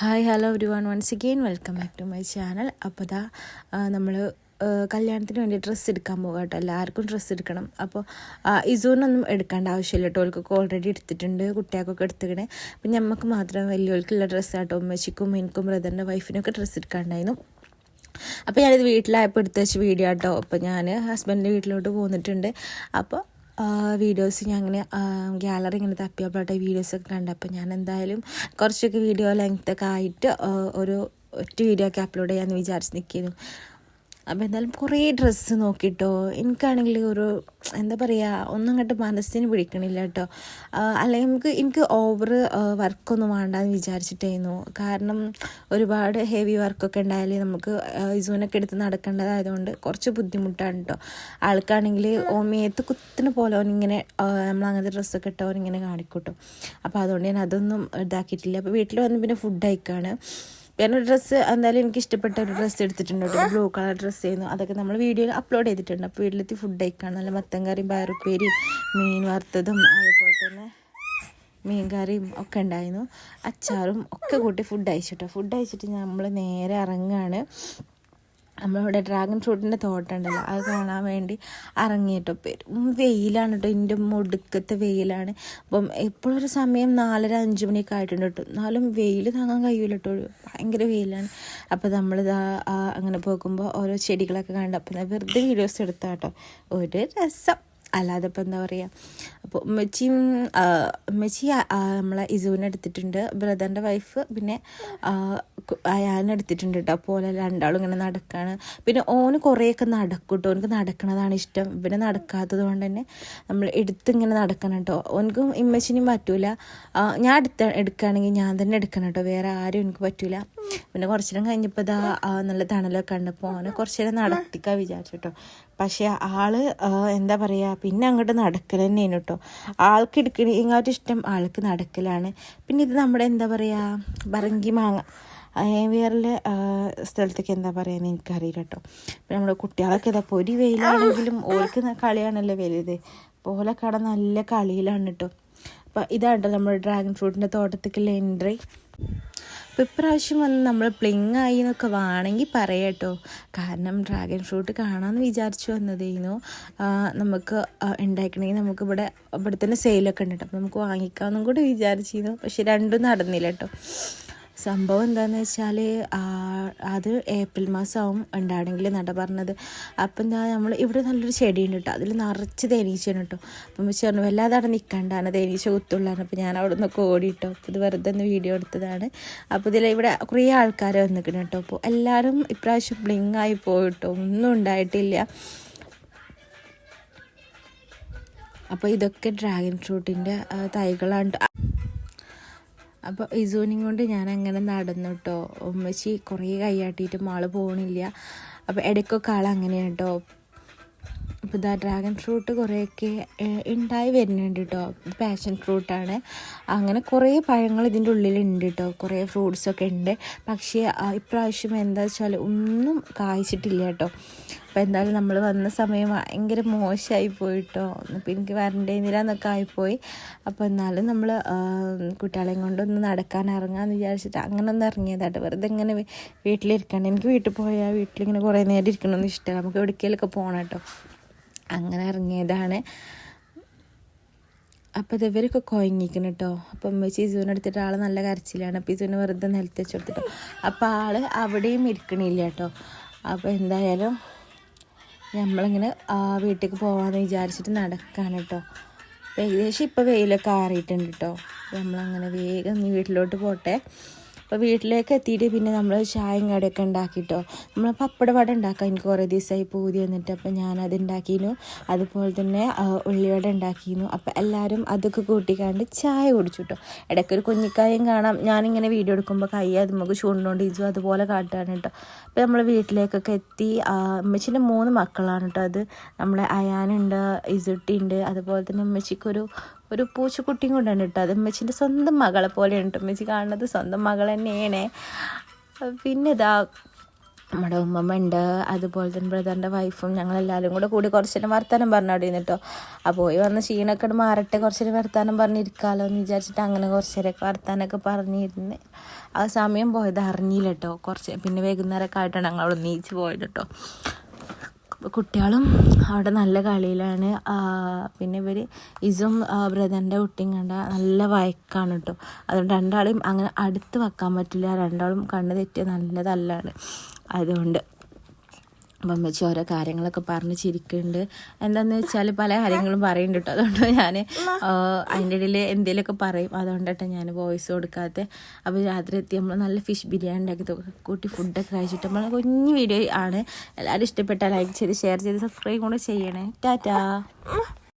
Hi hello everyone once again welcome back to my channel അപ്പോൾ ദാ നമ്മൾ കല്യാണത്തിന് വേണ്ടി ഡ്രസ്സ് എടുക്കാൻ പോകാം കേട്ടോ. എല്ലാവർക്കും ഡ്രസ്സ് എടുക്കണം. അപ്പോൾ ഇസൂനൊന്നും എടുക്കേണ്ട ആവശ്യമില്ല കേട്ടോ. ഓൾക്കൊക്കെ ഓൾറെഡി എടുത്തിട്ടുണ്ട്. കുട്ടികൾക്കൊക്കെ എടുത്തിക്കണേ. അപ്പം നമുക്ക് മാത്രം വലിയവർക്കുള്ള ഡ്രസ്സ് കേട്ടോ. ഉമ്മച്ചിക്കും എനിക്കും ബ്രദറിന്റെ വൈഫിനൊക്കെ ഡ്രസ്സ് എടുക്കാണ്ടായിരുന്നു. അപ്പോൾ ഞാനിത് വീട്ടിലായപ്പോൾ എടുത്ത് വെച്ച് വീഡിയോ കേട്ടോ. അപ്പോൾ ഞാൻ ഹസ്ബൻഡിന്റെ വീട്ടിലോട്ട് പോന്നിട്ടുണ്ട്. അപ്പോൾ വീഡിയോസ് ഞാൻ അങ്ങനെ ഗ്യാലറി ഇങ്ങനെ തപ്പി തപ്പിയപ്പോഴത്തെ വീഡിയോസൊക്കെ കണ്ടപ്പോൾ ഞാൻ എന്തായാലും കുറച്ചൊക്കെ വീഡിയോ ലെങ്ത്തൊക്കെ ആയിട്ട് ഒരു ഒറ്റ വീഡിയോ ഒക്കെ അപ്ലോഡ് ചെയ്യാമെന്ന് വിചാരിച്ച് നിൽക്കുന്നു അപ്പോൾ എന്തായാലും കുറേ ഡ്രസ്സ് നോക്കിയിട്ടോ എനിക്കാണെങ്കിൽ ഒരു എന്താ പറയുക ഒന്നും അങ്ങോട്ട് മനസ്സിന് പിടിക്കണില്ല കേട്ടോ അല്ലെങ്കിൽ നമുക്ക് എനിക്ക് ഓവർ വർക്കൊന്നും വേണ്ടെന്ന് വിചാരിച്ചിട്ടായിരുന്നു കാരണം ഒരുപാട് ഹെവി വർക്കൊക്കെ ഉണ്ടായാൽ നമുക്ക് ഇസൂനൊക്കെ എടുത്ത് നടക്കേണ്ടതായതുകൊണ്ട് കുറച്ച് ബുദ്ധിമുട്ടാണ് കേട്ടോ ആൾക്കാണെങ്കിൽ ഓമിയത്ത് കുത്തിന് പോലെ ഓനിങ്ങനെ നമ്മൾ അങ്ങനത്തെ ഡ്രസ്സൊക്കെ ഇട്ടവനിങ്ങനെ കാണിക്കൂട്ടോ. അപ്പോൾ അതുകൊണ്ട് ഞാൻ അതൊന്നും ഇതാക്കിയിട്ടില്ല. അപ്പോൾ വീട്ടിൽ വന്ന് പിന്നെ ഫുഡ് അയക്കാണ് ഞാനൊരു ഡ്രസ്സ് എന്തായാലും എനിക്ക് ഇഷ്ടപ്പെട്ട ഒരു ഡ്രസ്സ് എടുത്തിട്ടുണ്ട് കേട്ടോ. ബ്ലൂ കളർ ഡ്രസ്സ് ചെയ്യുന്നു അതൊക്കെ നമ്മൾ വീഡിയോയിൽ അപ്ലോഡ് ചെയ്തിട്ടുണ്ട്. അപ്പോൾ വീട്ടിലെത്തി ഫുഡ് കഴിക്കാണ് നല്ല മത്തൻ കറിയും പയറുപ്പേരിയും മീൻ വറുത്തതും അതുപോലെ തന്നെ മീൻ കറിയും ഒക്കെ ഉണ്ടായിരുന്നു. അച്ചാറും ഒക്കെ കൂട്ടി ഫുഡ് അയച്ചിട്ടോ ഫുഡ് അയച്ചിട്ട് നമ്മൾ നേരെ ഇറങ്ങുകയാണ് നമ്മളിവിടെ ഡ്രാഗൺ ഫ്രൂട്ടിന്റെ തോട്ടമുണ്ടല്ലോ അത് കാണാൻ വേണ്ടി ഇറങ്ങിയിട്ടോ. പെരും വെയിലാണ് കേട്ടോ എന്റെ മുടുക്കത്തെ വെയിലാണ്. അപ്പം എപ്പോഴൊരു സമയം നാലര അഞ്ച് മണിയൊക്കെ ആയിട്ടുണ്ട് കേട്ടോ എന്നാലും വെയിൽ താങ്ങാൻ കഴിയില്ല കേട്ടോ ഭയങ്കര വെയിലാണ്. അപ്പോൾ നമ്മളിതാ അങ്ങനെ പോകുമ്പോൾ ഓരോ ചെടികളൊക്കെ കണ്ടപ്പോൾ വെറുതെ വീഡിയോസ് എടുത്താട്ടോ. ഒരു രസം. അല്ലാതെ ഇപ്പം എന്താ പറയുക അപ്പോൾ ഉമ്മച്ചിയും ഉമ്മച്ചി നമ്മളെ ഇസുവിനെ എടുത്തിട്ടുണ്ട്. ബ്രദറിന്റെ വൈഫ് പിന്നെ അയാളിനെ എടുത്തിട്ടുണ്ട് കേട്ടോ ഓലെ രണ്ടാളും ഇങ്ങനെ നടക്കാണ്. പിന്നെ ഓന് കുറേയൊക്കെ നടക്കും കേട്ടോ ഓനക്ക് നടക്കണതാണ് ഇഷ്ടം. ഇവനെ നടക്കാത്തത് കൊണ്ട് തന്നെ നമ്മൾ എടുത്തിങ്ങനെ നടക്കണം കേട്ടോ ഓനക്കും ഇമ്മച്ചിനും പറ്റൂല. ഞാൻ എടുത്ത എടുക്കുകയാണെങ്കിൽ ഞാൻ തന്നെ എടുക്കണം കേട്ടോ വേറെ ആരും എനിക്ക് പറ്റൂല. പിന്നെ കുറച്ചു നേരം കഴിഞ്ഞപ്പോൾ ഇതാ നല്ല തണലൊക്കെ കണ്ടപ്പോൾ ഓനെ കുറച്ചു നേരം നടത്തിക്കാൻ വിചാരിച്ചു കേട്ടോ പക്ഷേ ആൾ എന്താ പറയുക പിന്നെ അങ്ങോട്ട് നടക്കൽ തന്നെയാണ് കേട്ടോ ആൾക്ക് എടുക്കണ ഇങ്ങോട്ട് ഇഷ്ടം ആൾക്ക് നടക്കലാണ്. പിന്നെ ഇത് നമ്മുടെ എന്താ പറയുക പറങ്കി മാങ്ങ. വേറെ സ്ഥലത്തേക്ക് എന്താ പറയുക എനിക്കറിയില്ല കേട്ടോ. പിന്നെ നമ്മുടെ കുട്ടികളൊക്കെ ഇതാ പൊരി വെയിലാണെങ്കിലും ഓർക്ക് കളിയാണല്ലോ വലുത്. പോലെ കട നല്ല കളിയിലാണ് കേട്ടോ. അപ്പം ഇതാണ് നമ്മുടെ ഡ്രാഗൺ ഫ്രൂട്ടിന്റെ തോട്ടത്തേക്കുള്ള എൻട്രി അപ്പോൾ ഇപ്രാവശ്യം വന്ന് നമ്മൾ പ്ലിങ് ആയി എന്നൊക്കെ വേണമെങ്കിൽ പറയാം കേട്ടോ കാരണം ഡ്രാഗൺ ഫ്രൂട്ട് കാണാമെന്ന് വിചാരിച്ചു വന്നതേനു. നമുക്ക് ഉണ്ടാക്കണമെങ്കിൽ നമുക്ക് ഇവിടെ ഇവിടെ തന്നെ സെയിലൊക്കെ ഉണ്ട് അപ്പോൾ നമുക്ക് വാങ്ങിക്കാമെന്നും കൂടി വിചാരിച്ചിരുന്നു പക്ഷെ രണ്ടും നടന്നില്ല കേട്ടോ സംഭവം എന്താണെന്ന് വെച്ചാൽ അത് ഏപ്രിൽ മാസമാവും ഉണ്ടാണെങ്കിൽ നട പറഞ്ഞത്. അപ്പം എന്താ നമ്മൾ ഇവിടെ നല്ലൊരു ചെടിയുണ്ട് കേട്ടോ അതിൽ നിറച്ച് തേനീച്ചയാണ് കേട്ടോ അപ്പം വെച്ച് പറഞ്ഞു വല്ലാതെ അവിടെ നിൽക്കണ്ടാണ് തേനീച്ച കുത്തുള്ളതാണ് അപ്പോൾ ഞാൻ അവിടെ നിന്നൊക്കെ ഓടിയിട്ടോ അപ്പോൾ ഇത് വെറുതെ ഒന്ന് വീഡിയോ എടുത്തതാണ്. അപ്പോൾ ഇതിൽ ഇവിടെ കുറേ ആൾക്കാർ വന്നിക്കണം കേട്ടോ അപ്പോൾ എല്ലാവരും ഇപ്രാവശ്യം ബ്ലിങ്ങായി പോയിട്ടോ ഒന്നും ഉണ്ടായിട്ടില്ല. അപ്പോൾ ഇതൊക്കെ ഡ്രാഗൺ ഫ്രൂട്ടിന്റെ തൈകളാണ്. അപ്പോൾ ഇസൂനിയും കൊണ്ട് ഞാൻ അങ്ങനെ നടന്നു കേട്ടോ ഉമ്മച്ചി കുറേ കൈയാട്ടിയിട്ടും മാൾ പോകണില്ല അപ്പോൾ ഇടയ്ക്കൊക്കെ ആൾ അങ്ങനെയാണ് കേട്ടോ അപ്പോൾ ഇതാ ഡ്രാഗൺ ഫ്രൂട്ട് കുറേയൊക്കെ ഉണ്ടായി വരുന്നുണ്ട് കേട്ടോ പാഷൻ ഫ്രൂട്ടാണ് അങ്ങനെ കുറേ പഴങ്ങൾ ഇതിന്റെ ഉള്ളിലുണ്ട് കേട്ടോ കുറേ ഫ്രൂട്ട്സൊക്കെ ഉണ്ട്. പക്ഷേ ഇപ്രാവശ്യം എന്താ വെച്ചാൽ ഒന്നും കായ്ച്ചിട്ടില്ല കേട്ടോ അപ്പോൾ എന്തായാലും നമ്മൾ വന്ന സമയം ഭയങ്കര മോശമായി പോയിട്ടോ അപ്പോൾ എനിക്ക് വരണ്ടേന്നില്ല എന്നൊക്കെ ആയിപ്പോയി. അപ്പോൾ എന്നാലും നമ്മൾ കുട്ടികളെയും കൊണ്ടൊന്ന് നടക്കാൻ ഇറങ്ങാമെന്ന് വിചാരിച്ചിട്ട് അങ്ങനെ ഒന്ന് ഇറങ്ങിയതാട്ടോ. വെറുതെ ഇങ്ങനെ വീട്ടിലിരിക്കണം എനിക്ക് വീട്ടിൽ പോയാൽ വീട്ടിലിങ്ങനെ കുറേ നേരം ഇരിക്കണമെന്ന് ഇഷ്ടമാണ് നമുക്ക് എവിടേക്കെങ്കിലൊക്കെ പോകണം കേട്ടോ അങ്ങനെ ഇറങ്ങിയതാണ്. അപ്പോൾ ഇവരൊക്കെ കുഴങ്ങിക്കണം കേട്ടോ അപ്പം വെച്ച് ഇസുവിനെ എടുത്തിട്ട് ആൾ നല്ല കരച്ചിലാണ്. അപ്പോൾ ഇസുവിനെ വെറുതെ നിലത്ത് വെച്ച് കൊടുത്തിട്ടോ. അപ്പോൾ ആൾ അവിടെയും ഇരിക്കണില്ല കേട്ടോ അപ്പോൾ എന്തായാലും നമ്മളിങ്ങനെ ആ വീട്ടിലേക്ക് പോകാമെന്ന് വിചാരിച്ചിട്ട് നടക്കാണ് കേട്ടോ ഏകദേശം ഇപ്പോൾ വെയിലൊക്കെ ആറിയിട്ടുണ്ട് കേട്ടോ നമ്മളങ്ങനെ വേഗം വീട്ടിലോട്ട് പോട്ടെ. അപ്പോൾ വീട്ടിലേക്ക് എത്തിയിട്ട് പിന്നെ നമ്മൾ ചായയും കടയൊക്കെ ഉണ്ടാക്കിയിട്ടോ നമ്മൾ പപ്പട വട ഉണ്ടാക്കാം എനിക്ക് കുറേ ദിവസമായി പൂതി വന്നിട്ട് അപ്പോൾ ഞാനത് ഉണ്ടാക്കിയിരുന്നു അതുപോലെ തന്നെ ഉള്ളിവട ഉണ്ടാക്കിയിരുന്നു അപ്പോൾ എല്ലാവരും അതൊക്കെ കൂട്ടിക്കാണ്ട് ചായ കുടിച്ചു കേട്ടോ ഇടയ്ക്കൊരു കുഞ്ഞിക്കായും കാണാം. ഞാനിങ്ങനെ വീഡിയോ എടുക്കുമ്പോൾ കൈ അത് നമുക്ക് ചൂണ്ടുകൊണ്ട് അതുപോലെ കാട്ടുകയാണ് കേട്ടോ. അപ്പോൾ നമ്മൾ വീട്ടിലേക്കൊക്കെ എത്തി അമ്മച്ചിന്റെ മൂന്ന് മക്കളാണ് കേട്ടോ അത്. നമ്മളെ അയാനുണ്ട് ഇസുട്ടി ഉണ്ട് അതുപോലെ തന്നെ അമ്മച്ചിക്കൊരു ഒരു പൂച്ചക്കുട്ടിയും കൊണ്ടാണ് കേട്ടോ. അത് അമ്മച്ചിന്റെ സ്വന്തം മകളെ പോലെയാണ് കേട്ടോ. അമ്മച്ചി കാണുന്നത് സ്വന്തം മകൾ തന്നെയാണ്. പിന്നെ ഇതാ നമ്മുടെ ഉമ്മമ്മ ഉണ്ട് അതുപോലെ തന്നെ ബ്രദറിന്റെ വൈഫും ഞങ്ങളെല്ലാവരും കൂടെ കൂടി കുറച്ച് നേരം വർത്താനം പറഞ്ഞു അവിടെ നിന്നിട്ടോ ആ പോയി വന്ന് ക്ഷീണമൊക്കെ ഒന്ന് മാറട്ടെ കുറച്ച് നേരം വർത്താനം പറഞ്ഞിരിക്കാമല്ലോ എന്ന് വിചാരിച്ചിട്ട് അങ്ങനെ കുറച്ച് നേരമൊക്കെ വർത്താനമൊക്കെ പറഞ്ഞിരുന്ന്. ആ സമയം പോയത് അറിഞ്ഞില്ല കേട്ടോ. കുറച്ച് പിന്നെ വൈകുന്നേരമൊക്കെ ആയിട്ടാണ് ഞങ്ങൾ അവിടെ നീച്ച് പോയത് കേട്ടോ. കുട്ടികളും അവിടെ നല്ല കളിയിലാണ്. പിന്നെ ഇവർ ഇസും ബ്രദറിന്റെ കുട്ടിയും കണ്ട നല്ല വയക്കാണ് കേട്ടോ. അതുകൊണ്ട് രണ്ടാളെയും അങ്ങനെ അടുത്ത് വെക്കാൻ പറ്റില്ല. രണ്ടാളും കണ്ണ് തെറ്റിയ നല്ല തല്ലാണ് അതുകൊണ്ട് വെച്ച് ഓരോ കാര്യങ്ങളൊക്കെ പറഞ്ഞ് ചിരിക്കുന്നുണ്ട്. എന്താന്ന് വെച്ചാൽ പല കാര്യങ്ങളും പറയുന്നുണ്ട് കേട്ടോ. അതുകൊണ്ട് ഞാൻ അതിന്റെ ഇടയിൽ എന്തെങ്കിലുമൊക്കെ പറയും. അതുകൊണ്ടാട്ടോ ഞാൻ വോയിസ് കൊടുക്കാത്ത. അപ്പോൾ രാത്രി എത്തി നമ്മൾ നല്ല ഫിഷ് ബിരിയാണി ഉണ്ടാക്കി കൂട്ടി ഫുഡൊക്കെ കഴിച്ചിട്ട് നമ്മൾ കുഞ്ഞു വീഡിയോ ആണ്. എല്ലാവരും ഇഷ്ടപ്പെട്ടാൽ ലൈക്ക് ചെയ്ത് ഷെയർ ചെയ്ത് സബ്സ്ക്രൈബ് കൂടെ ചെയ്യണേ. ടാറ്റാ.